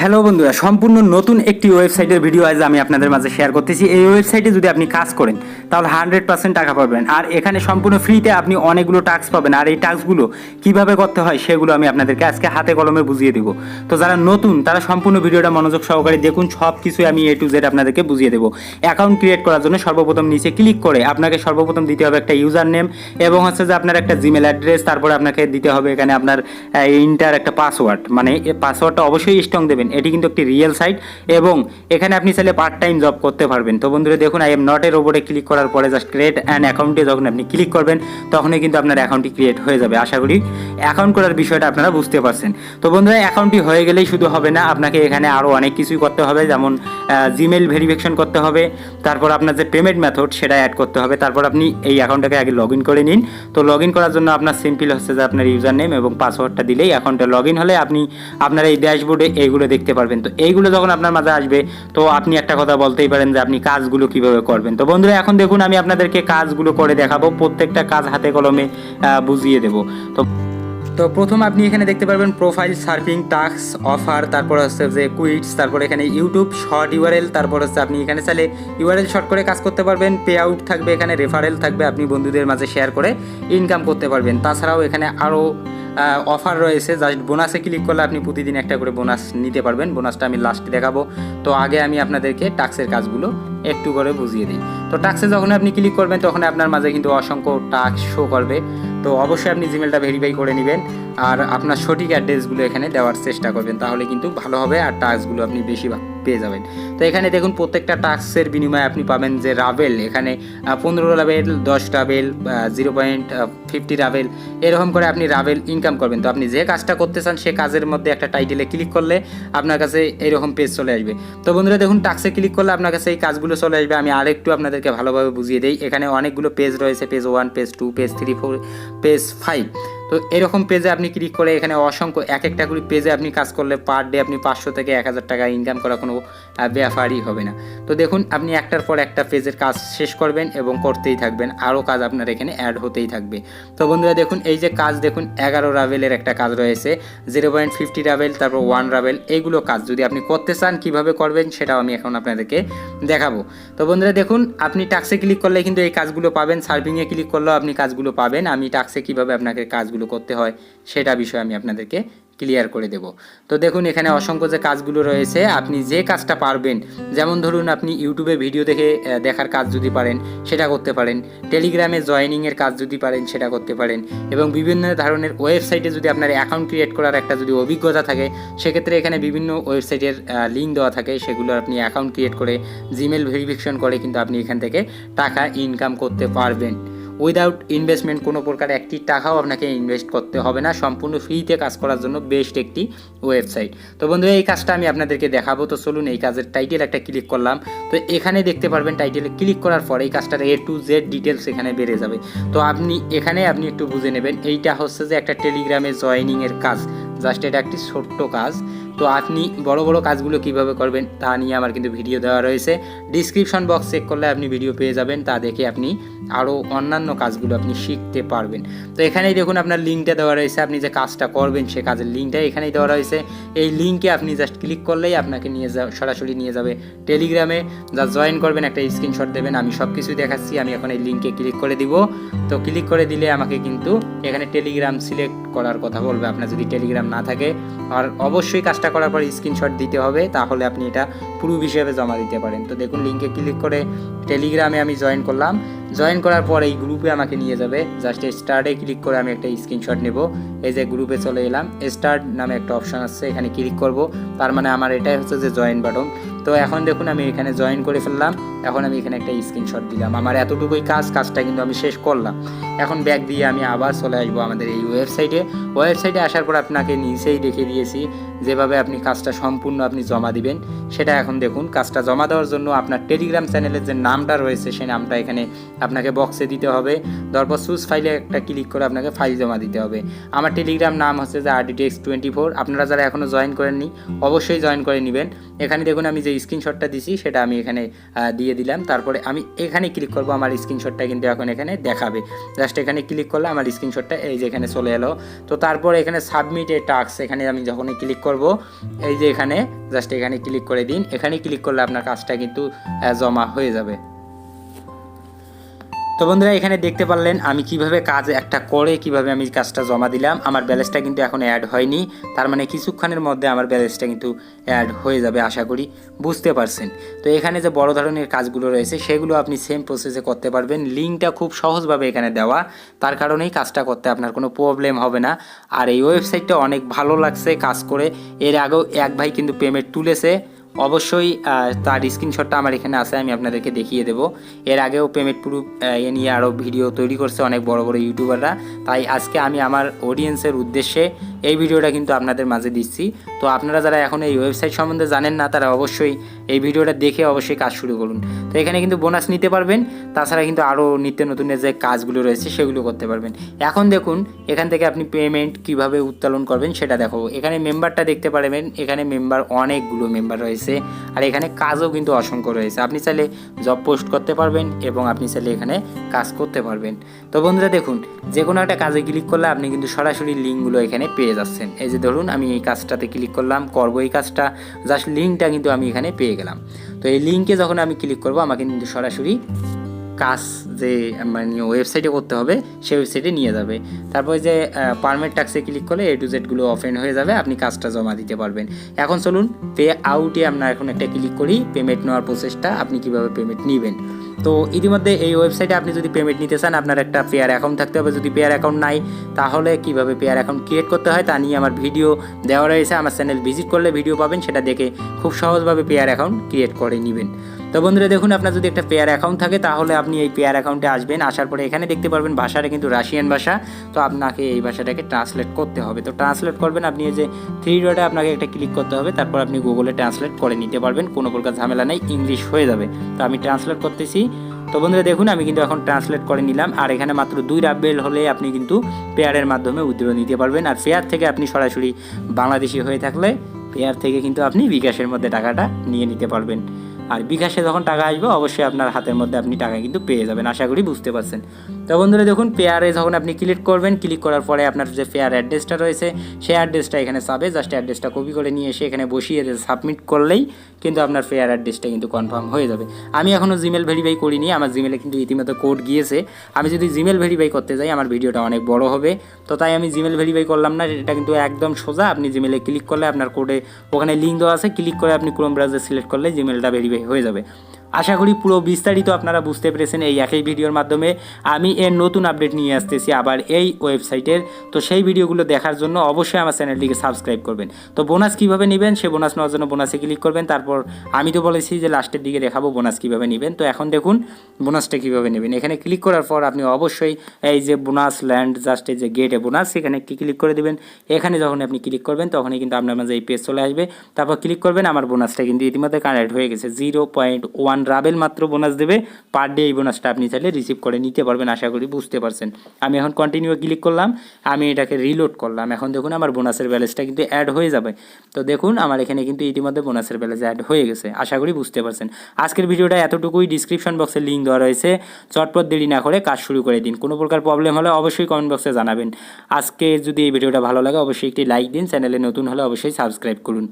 Hello বন্ধুরা, সম্পূর্ণ নতুন একটি ওয়েবসাইটের ভিডিও আজ আমি আপনাদের মাঝে শেয়ার করতেছি। এই ওয়েবসাইটে যদি আপনি কাজ করেন, তাহলে হান্ড্রেড পার্সেন্ট টাকা পাবেন। আর এখানে সম্পূর্ণ ফ্রিতে আপনি অনেকগুলো টাস্ক পাবেন। আর এই টাস্কগুলো কীভাবে করতে হয়, সেগুলো আমি আপনাদেরকে আজকে হাতে কলমে বুঝিয়ে দেবো। তো যারা নতুন, তারা সম্পূর্ণ ভিডিওটা মনোযোগ সহকারে দেখুন। সব কিছুই আমি এ টু জেড আপনাদেরকে বুঝিয়ে দেবো। অ্যাকাউন্ট ক্রিয়েট করার জন্য সর্বপ্রথম নিচে ক্লিক করে আপনাকে সর্বপ্রথম দিতে হবে একটা ইউজার নেম এবং হচ্ছে যে আপনার একটা জিমেল অ্যাড্রেস তারপরে আপনাকে দিতে হবে এখানে আপনার ইন্টার একটা পাসওয়ার্ড মানে পাসওয়ার্ডটা অবশ্যই স্ট্রং দেবেন। এটি কিন্তু একটি রিয়েল সাইট এবং এখানে আপনি চাইলে পার্ট টাইম জব করতে পারবেন। তো বন্ধুরা দেখুন আই এম নট এর ওপরে ক্লিক করার পরে জাস্ট ক্রিয়েট অ্যান অ্যাকাউন্টে যখন আপনি ক্লিক করবেন, তখনই কিন্তু আপনার অ্যাকাউন্টটি ক্রিয়েট হয়ে যাবে। আশা করি অ্যাকাউন্ট করার বিষয়টা আপনারা বুঝতে পারছেন। তো বন্ধুরা অ্যাকাউন্টটি হয়ে গেলেই শুধু হবে না, আপনাকে এখানে আরও অনেক কিছুই করতে হবে। যেমন জিমেল ভেরিফিকেশন করতে হবে, তারপর আপনার যে পেমেন্ট মেথড সেটা অ্যাড করতে হবে। তারপর আপনি এই অ্যাকাউন্টটাকে আগে লগ ইন করে নিন। তো লগ ইন করার জন্য আপনার সিম্পল হচ্ছে যে আপনার ইউজার নেম এবং পাসওয়ার্ডটা দিলেই অ্যাকাউন্টে লগ ইন হলে আপনি আপনার এই ড্যাশবোর্ডে এইগুলো দেখতে পারবেন। তো এইগুলো যখন আপনার মাঝে আসবে, তো আপনি একটা কথা বলতেই পারেন যে আপনি কাজগুলো কীভাবে করবেন। তো বন্ধুরা, এখন দেখুন আমি আপনাদেরকে কাজগুলো করে দেখাবো। প্রত্যেকটা কাজ হাতে কলমে বুঝিয়ে দেবো। তো তো প্রথম আপনি এখানে দেখতে পারবেন প্রোফাইল সার্ফিং টাস্ক অফার তারপর হচ্ছে যে কুইটস তারপর এখানে ইউটিউব শর্ট ইউআরএল তারপর হচ্ছে আপনি এখানে চাইলে ইউআরএল শর্ট করে কাজ করতে পারবেন পে আউট থাকবে এখানে রেফারেল থাকবে, আপনি বন্ধুদের মাঝে শেয়ার করে ইনকাম করতে পারবেন। তাছাড়াও এখানে আরও অফার রয়েছে জাস্ট বোনাসে ক্লিক করলে আপনি প্রতিদিন একটা করে বোনাস নিতে পারবেন। বোনাসটা আমি লাস্টে দেখাবো। তো আগে আমি আপনাদেরকে টাক্সের কাজগুলো একটু করে বুঝিয়ে দিই। তো টাক্সে যখন আপনি ক্লিক করবেন তখন আপনার মাঝে কিন্তু অসংখ্য টাক্স শো করবে। তো অবশ্যই আপনি জিমেলটা ভেরিফাই করে নেবেন আর আপনার সঠিক অ্যাড্রেসগুলো এখানে দেওয়ার চেষ্টা করবেন, তাহলে কিন্তু ভালো হবে আর টাস্কগুলো আপনি বেশি পেয়ে যাবেন। তো এখানে দেখুন প্রত্যেকটা টাস্কের বিনিময়ে আপনি পাবেন যে রাভেল এখানে পনেরো রাভেল দশ রাভেল জিরো পয়েন্ট ফিফটি রাভেল এরকম করে আপনি রাভেল ইনকাম করবেন। তো আপনি যে কাজটা করতে চান সে কাজের মধ্যে একটা টাইটেলে ক্লিক করলে আপনার কাছে এরকম পেজ চলে আসবে। তো বন্ধুরা দেখুন টাক্সে ক্লিক করলে আপনার কাছে এই কাজগুলো চলে আসবে। আমি আরেকটু আপনাদেরকে ভালোভাবে বুঝিয়ে দিই। এখানে অনেকগুলো পেজ রয়েছে page one page two page three four page five তো এরকম পেজে আপনি ক্লিক করে এখানে অসংখ্য এক একটা করে পেজে আপনি কাজ করলে পার ডে আপনি পাঁচশো থেকে এক হাজার টাকা ইনকাম করা কোনো ব্যাপারই হবে না। তো দেখুন, আপনি একটার পর একটা পেজের কাজ শেষ করবেন এবং করতেই থাকবেন। আরও কাজ আপনার এখানে অ্যাড হতেই থাকবে। তো বন্ধুরা দেখুন, এই যে কাজ দেখুন, এগারো রাভেলের একটা কাজ রয়েছে। জিরো পয়েন্ট ফিফটি রাভেল তারপর ওয়ান রাভেল এইগুলো কাজ। যদি আপনি করতে চান, কীভাবে করবেন সেটাও আমি এখন আপনাদেরকে দেখাবো। তো বন্ধুরা দেখুন, আপনি টাক্সে ক্লিক করলে কিন্তু এই কাজগুলো পাবেন। সার্ভিংয়ে ক্লিক করলেও আপনি কাজগুলো পাবেন। আমি টাক্সে কীভাবে আপনাকে কাজগুলো করতে হয়, সেটা বিষয়ে আমি আপনাদেরকে ক্লিয়ার করে দেব। তো দেখুন, এখানে অসংখ্য যে কাজগুলো রয়েছে, আপনি যে কাজটা পারবেন, যেমন ধরুন আপনি ইউটিউবে ভিডিও দেখে দেখার কাজ যদি পারেন, সেটা করতে পারেন। টেলিগ্রামে জয়েনিংয়ের কাজ যদি পারেন, সেটা করতে পারেন। এবং বিভিন্ন ধরনের ওয়েবসাইটে যদি আপনার অ্যাকাউন্ট ক্রিয়েট করার একটা যদি অভিজ্ঞতা থাকে, সেক্ষেত্রে এখানে বিভিন্ন ওয়েবসাইটের লিঙ্ক দেওয়া থাকে। সেগুলো আপনি অ্যাকাউন্ট ক্রিয়েট করে জিমেল ভেরিফিকেশন করে কিন্তু আপনি এখান থেকে টাকা ইনকাম করতে পারবেন। উইদাউট ইনভেস্টমেন্ট কোনো প্রকার একটি টাকাও আপনাকে ইনভেস্ট করতে হবে না। সম্পূর্ণ ফ্রিতে কাজ করার জন্য বেস্ট একটি ওয়েবসাইট তো বন্ধুরা, এই কাজটা আমি আপনাদেরকে দেখাবো। তো চলুন এই কাজের টাইটেল একটা ক্লিক করলাম। তো এখানে দেখতে পারবেন টাইটেলে ক্লিক করার পর এই কাজটার এ টু জেড ডিটেলস এখানে বেড়ে যাবে। তো আপনি, এখানে আপনি একটু বুঝে নেবেন। এইটা হচ্ছে যে একটা টেলিগ্রামে জয়েনিংয়ের কাজ। জাস্ট এটা একটি ছোট্ট কাজ। তো আপনি বড় বড় কাজগুলো কীভাবে করবেন তা নিয়ে আমার কিন্তু ভিডিও দেওয়া রয়েছে। ডিসক্রিপশন বক্স চেক করলে আপনি ভিডিও পেয়ে যাবেন, তা দেখে আপনি আরও অন্যান্য কাজগুলো আপনি শিখতে পারবেন। তো এখানেই দেখুন আপনার লিঙ্কটা দেওয়া রয়েছে, আপনি যে কাজটা করবেন সে কাজের লিঙ্কটা এখানেই দেওয়া রয়েছে। এই লিঙ্কে আপনি জাস্ট ক্লিক করলেই আপনাকে নিয়ে যা সরাসরি নিয়ে যাবে টেলিগ্রামে যা জয়েন করবেন একটা স্ক্রিনশট দেবেন, আমি সব কিছুই দেখাচ্ছি, আমি এখন এই লিঙ্কে ক্লিক করে দিব। তো ক্লিক করে দিলে আমাকে কিন্তু এখানে টেলিগ্রাম সিলেক্ট করার কথা বলবে। আপনার যদি টেলিগ্রাম না থাকে, আর অবশ্যই কাজটা করার পর স্ক্রিনশট দিতে হবে, তাহলে আপনি এটা প্রুফ হিসেবে জমা দিতে পারেন। তো দেখুন লিঙ্কে ক্লিক করে টেলিগ্রামে আমি জয়েন করলাম। জয়েন করার পর এই গ্রুপে আমাকে নিয়ে যাবে। জাস্ট স্টার্টে ক্লিক করে আমি একটা স্ক্রিনশট নেব। এই যে গ্রুপে চলে এলাম। স্টার্ট নামে একটা অপশন আছে এখানে ক্লিক করব। তার মানে আমার এটাই হচ্ছে যে জয়েন বাটন তো এখন দেখুন, আমি এখানে জয়েন করে ফেললাম। এখন আমি এখানে একটা স্ক্রিনশট দিলাম। আমার এতটুকুই কাজ, কাজটা কিন্তু আমি শেষ করলাম। এখন ব্যাক দিয়ে আমি আবার চলে আসব আমাদের এই ওয়েবসাইটে ওয়েবসাইটে আসার পর আপনাকে নিচেই দেখে দিয়েছি যেভাবে আপনি কাজটা সম্পূর্ণ আপনি জমা দিবেন। সেটা এখন দেখুন, কাজটা জমা দেওয়ার জন্য আপনার টেলিগ্রাম চ্যানেলের যে নামটা রয়েছে সেই নামটা এখানে আপনাকে বক্সে দিতে হবে। তারপর সুজ ফাইলে একটা ক্লিক করে আপনাকে ফাইল জমা দিতে হবে। আমার টেলিগ্রাম নাম হচ্ছে যে আরডিটিএক্স টোয়েন্টি ফোর আপনারা যারা এখনও জয়েন করেননি, অবশ্যই জয়েন করে নেবেন। এখানে দেখুন আমি যে স্ক্রিনশটটা দিছি, সেটা আমি এখানে দিয়ে দিয়ে দিলাম। তারপরে আমি এখানে ক্লিক করব, আমার স্ক্রিনশটটা কিন্তু এখন এখানে দেখাবে। জাস্ট এখানে ক্লিক করলে আমার স্ক্রিনশটটা এই যে এখানে চলে এলো। তো তারপর এখানে সাবমিট এ টাস্ক এখানে আমি যখনই ক্লিক করব, এই যে এখানে জাস্ট এখানে ক্লিক করে দিন। এখানে ক্লিক করলে আপনার কাজটা কিন্তু জমা হয়ে যাবে। তো বন্ধুরা, এখানে দেখতে পারলেন আমি কীভাবে কাজ একটা করে, কীভাবে আমি কাজটা জমা দিলাম। আমার ব্যালেন্সটা কিন্তু এখন অ্যাড হয়নি। তার মানে কিছুক্ষণের মধ্যে আমার ব্যালেন্সটা কিন্তু অ্যাড হয়ে যাবে, আশা করি বুঝতে পারছেন। তো এখানে যে বড় ধরনের কাজগুলো রয়েছে, সেগুলো আপনি সেম প্রসেসে করতে পারবেন। লিঙ্কটা খুব সহজভাবে এখানে দেওয়া। তার কারণেই কাজটা করতে আপনার কোনো প্রবলেম হবে না। আর এই ওয়েবসাইটটা অনেক ভালো লাগছে কাজ করে। এর আগেও এক ভাই কিন্তু পেমেন্ট তুলেছে। অবশ্যই তার স্ক্রিনশটটা আমার এখানে আছে, আমি আপনাদেরকে দেখিয়ে দেবো। এর আগেও পেমেন্ট প্রুফ এ নিয়ে আরও ভিডিও তৈরি করছে অনেক বড় বড় ইউটিউবাররা তাই আজকে আমি আমার অডিয়েন্সের উদ্দেশ্যে এই ভিডিওটা কিন্তু আপনাদের মাঝে দিচ্ছি। তো আপনারা যারা এখন এই ওয়েবসাইট সম্বন্ধে জানেন না, তারা অবশ্যই এই ভিডিওটা দেখে অবশ্যই কাজ শুরু করুন। তো এখানে কিন্তু বোনাস নিতে পারবেন, তাছাড়া কিন্তু আরও নিত্য নতুনের যে কাজগুলো রয়েছে, সেগুলো করতে পারবেন। এখন দেখুন, এখান থেকে আপনি পেমেন্ট কীভাবে উত্তোলন করবেন সেটা দেখো। এখানে মেম্বারটা দেখতে পারবেন, এখানে মেম্বার অনেকগুলো মেম্বার রয়েছে, আর এখানে কাজও কিন্তু অসংখ্য রয়েছে। আপনি চাইলে জব পোস্ট করতে পারবেন এবং আপনি চাইলে এখানে কাজ করতে পারবেন। তো বন্ধুরা দেখুন যে কোনো একটা কাজে ক্লিক করলে আপনি কিন্তু সরাসরি লিঙ্কগুলো এখানে পেয়ে যাচ্ছেন। এই যে ধরুন, আমি এই কাজটাতে ক্লিক করলাম, করব এই কাজটা জাস্ট লিঙ্কটা কিন্তু আমি এখানে পেয়ে গেলাম। তো এই লিঙ্কে যখন আমি ক্লিক করব, আমাকে কিন্তু সরাসরি কাজ যে মানে ওয়েবসাইটে করতে হবে, সেই ওয়েবসাইটে নিয়ে যাবে। তারপরে যে পারমেন্ট ট্যাক্সে ক্লিক করলে এ টু জেডগুলো অফেন হয়ে যাবে, আপনি কাজটা জমা দিতে পারবেন। এখন চলুন পে আউটে আমরা এখন একটা ক্লিক করি পেমেন্ট নেওয়ার প্রসেসটা আপনি কীভাবে পেমেন্ট নেবেন। তো ইতিমধ্যে এই ওয়েবসাইটে আপনি যদি পেমেন্ট নিতে চান, আপনার একটা পেয়ার অ্যাকাউন্ট থাকতে হবে। যদি পেয়ার অ্যাকাউন্ট নাই, তাহলে কীভাবে পেয়ার অ্যাকাউন্ট ক্রিয়েট করতে হয় তা নিয়ে আমার ভিডিও দেওয়া রয়েছে। আমার চ্যানেল ভিজিট করলে ভিডিও পাবেন, সেটা দেখে খুব সহজভাবে পেয়ার অ্যাকাউন্ট ক্রিয়েট করে নেবেন। তো বন্ধুরা দেখুন, আপনার যদি একটা পেয়ার অ্যাকাউন্ট থাকে, তাহলে আপনি এই পেয়ার অ্যাকাউন্টে আসবেন। আসার পরে এখানে দেখতে পারবেন, ভাষাটা কিন্তু রাশিয়ান ভাষা। তো আপনাকে এই ভাষাটাকে ট্রান্সলেট করতে হবে। তো ট্রান্সলেট করবেন, আপনি এই যে থ্রি ডটে আপনাকে একটা ক্লিক করতে হবে। তারপর আপনি গুগলে ট্রান্সলেট করে নিতে পারবেন। কোনো প্রকার ঝামেলা নেই ইংলিশ হয়ে যাবে। তো আমি ট্রান্সলেট করতেছি। তো বন্ধুরা দেখুন, আমি কিন্তু এখন ট্রান্সলেট করে নিলাম। আর এখানে মাত্র দুই রাবেল হলে আপনি কিন্তু পেয়ারের মাধ্যমে উইথড্র নিতে পারবেন। আর পেয়ার থেকে আপনি সরাসরি বাংলাদেশি হয়ে থাকলে পেয়ার থেকে কিন্তু আপনি বিকাশের মধ্যে টাকাটা নিয়ে নিতে পারবেন। আর বিকাশে যখন টাকা আসবে, অবশ্যই আপনার হাতের মধ্যে আপনি টাকা কিন্তু পেয়ে যাবেন। আশা করি বুঝতে পারছেন। তো বন্ধুরা দেখুন পেয়ারে যখন আপনি ক্লিক করবেন ক্লিক করার পরে আপনার যে পেয়ার অ্যাড্রেসটা রয়েছে, সেই অ্যাড্রেসটা এখানে চাবে। জাস্ট অ্যাড্রেসটা কপি করে নিয়ে এসে এখানে বসিয়ে সাবমিট করলেই কিন্তু আপনার ফেয়ার অ্যাড্রেসটা কিন্তু কনফার্ম হয়ে যাবে। আমি এখনও জিমেল ভেরিফাই করিনি, আমার জিমেলে কিন্তু ইতিমধ্যে কোড গিয়েছে। আমি যদি জিমেল ভেরিফাই করতে যাই, আমার ভিডিওটা অনেক বড় হবে। তো তাই আমি জিমেল ভেরিফাই করলাম না, এটা কিন্তু একদম সোজা। আপনি জিমেলে ক্লিক করলে আপনার কোডে ওখানে লিঙ্ক দেওয়া আছে। ক্লিক করে আপনি ক্রোম ব্রাউজার সিলেক্ট করলে জিমেলটা ভেরিফাই হয়ে যাবে। আশা করি পুরো বিস্তারিত আপনারা বুঝতে পেরেছেন এই একই ভিডিওর মাধ্যমে। আমি এর নতুন আপডেট নিয়ে আসতেছি আবার এই ওয়েবসাইটের। তো সেই ভিডিওগুলো দেখার জন্য অবশ্যই আমার চ্যানেলটিকে সাবস্ক্রাইব করবেন। তো বোনাস কীভাবে নেবেন সে বোনাস নেওয়ার জন্য বোনাসে ক্লিক করবেন। তারপর আমি তো বলেছি যে লাস্টের দিকে দেখাবো বোনাস কীভাবে নেবেন। তো এখন দেখুন বোনাসটা কীভাবে নেবেন। এখানে ক্লিক করার পর আপনি অবশ্যই এই যে বোনাস ল্যান্ড জাস্ট এই যে গেটে বোনাস সেখানে একটি ক্লিক করে দেবেন? এখানে যখন আপনি ক্লিক করবেন তখনই কিন্তু আপনার মাঝে এই পেজ চলে আসবে। তারপর ক্লিক করবেন, আমার বোনাসটা কিন্তু ইতিমধ্যে কানেক্ট হয়ে গেছে। জিরো পয়েন্ট ওয়ান রাবেল মাত্র বোনাস দেবে পার ডে এই বোনাসটা আপনি চাইলে রিসিভ করে নিতে পারবেন, আশা করি বুঝতে পারছেন। আমি এখন কন্টিনিউ ক্লিক করলাম, আমি এটাকে রিলোড করলাম। এখন দেখুন আমার বোনাসের ব্যালেন্সটা কিন্তু অ্যাড হয়ে যাবে। তো দেখুন, আমার এখানে কিন্তু ইতিমধ্যে বোনাসের ব্যালেন্স অ্যাড হয়ে গেছে, আশা করি বুঝতে পারছেন। আজকের ভিডিওটা এতটুকুই ডিসক্রিপশন বক্সে লিঙ্ক দেওয়া রয়েছে। চটপট দেরি না করে কাজ শুরু করে দিন। কোনো প্রকার প্রবলেম হলে অবশ্যই কমেন্ট বক্সে জানাবেন। আজকে যদি এই ভিডিওটা ভালো লাগে, অবশ্যই একটি লাইক দিন। চ্যানেলে নতুন হলে অবশ্যই সাবস্ক্রাইব করুন।